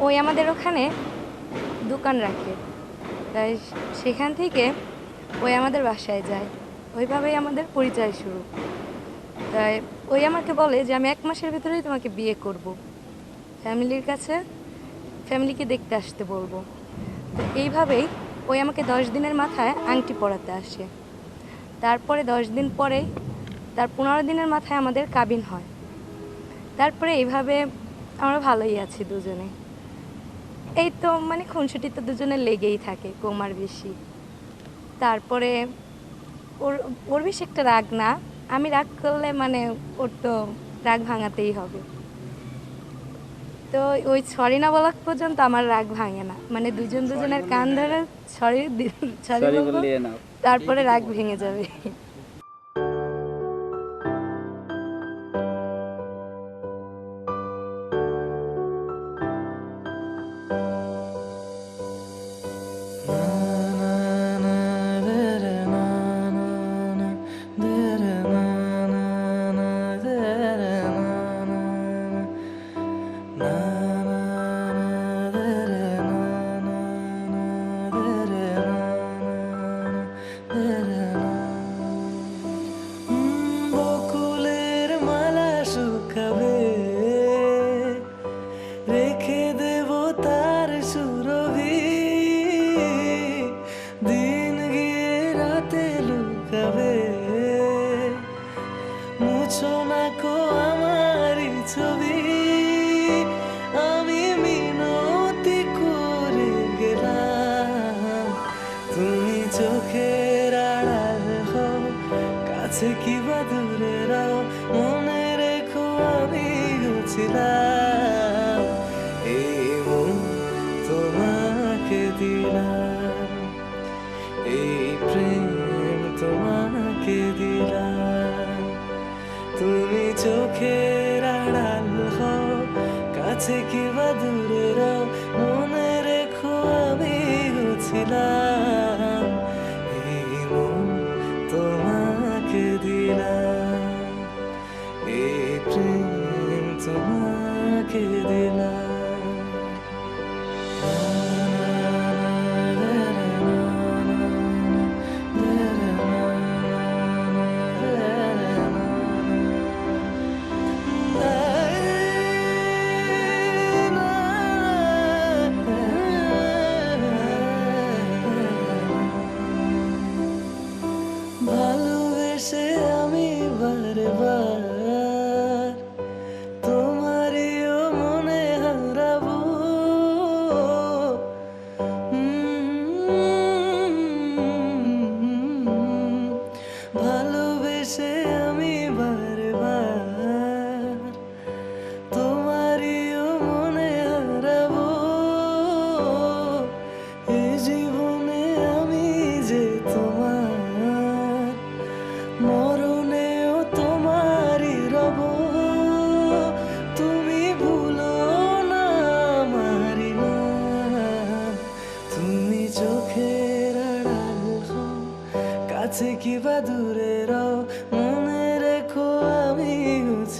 ওই আমাদের ওখানে দোকান রাখে। তাই সেখান থেকে ওই আমাদের বাসায় যায়। ওইভাবেই আমাদের পরিচয় শুরু। তাই ওই আমাকে বলে যে, আমি এক মাসের ভিতরেই তোমাকে বিয়ে করব। ফ্যামিলির কাছে ফ্যামিলিকে দেখতে আসতে বলব। তো এইভাবেই ওই আমাকে দশ দিনের মাথায় আংটি পরাতে আসে। তারপরে দশ দিন পরেই তার পনেরো দিনের মাথায় আমাদের কাবিন হয়। তারপরে এইভাবে আমরা ভালোই আছি দুজনে। এই তো মানে খুনসুটি তো দুজনে লেগেই থাকে কোমার বেশি। তারপরে ওর ওর বেশি একটা রাগ না। আমি রাগ করলে মানে ওর তো রাগ ভাঙাতেই হবে। তো ওই সরি না বলা পর্যন্ত আমার রাগ ভাঙে না। মানে দুজন দুজনের কান ধরে সরি সরি বলব তারপরে রাগ ভেঙে যাবে। আমি মিনতি করে তুমি চোখের কাছে কি বা রাও মনে রেখো আমি ছিলাম। কাছে কি বা দূরে রাও মনে রেখো আমি ছিলাম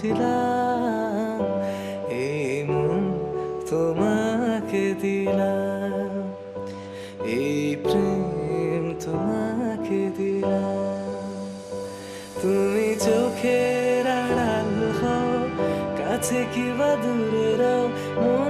ছিলাম এই মন তোমাকে দিলাম, এই প্রেম তোমাকে দিলাম। তুমি চোখের আড়াল হও, কাছে কি বা দূরে রও, মনে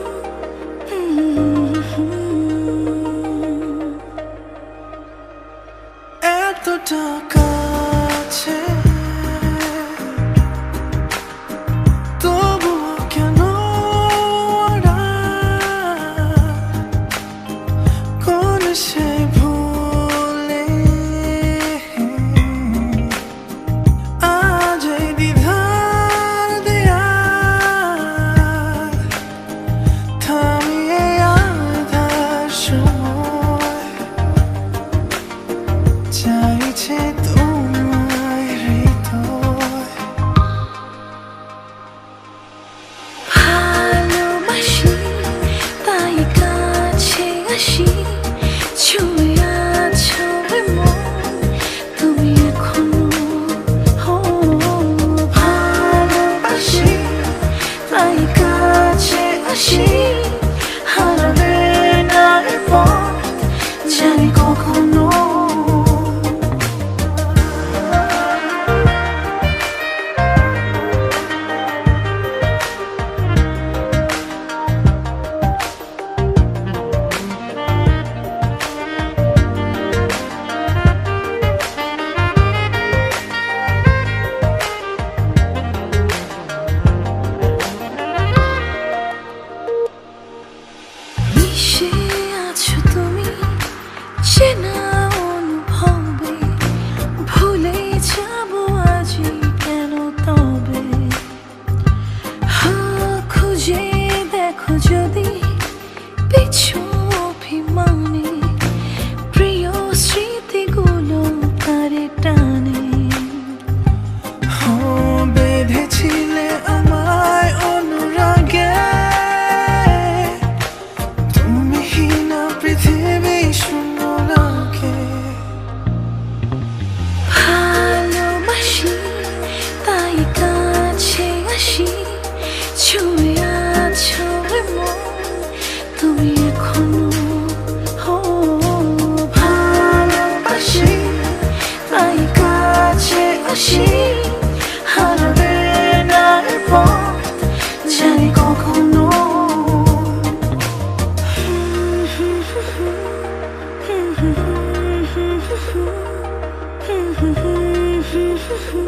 嗯哼，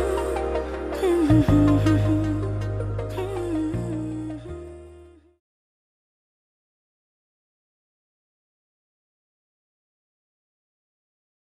嗯哼，嗯哼。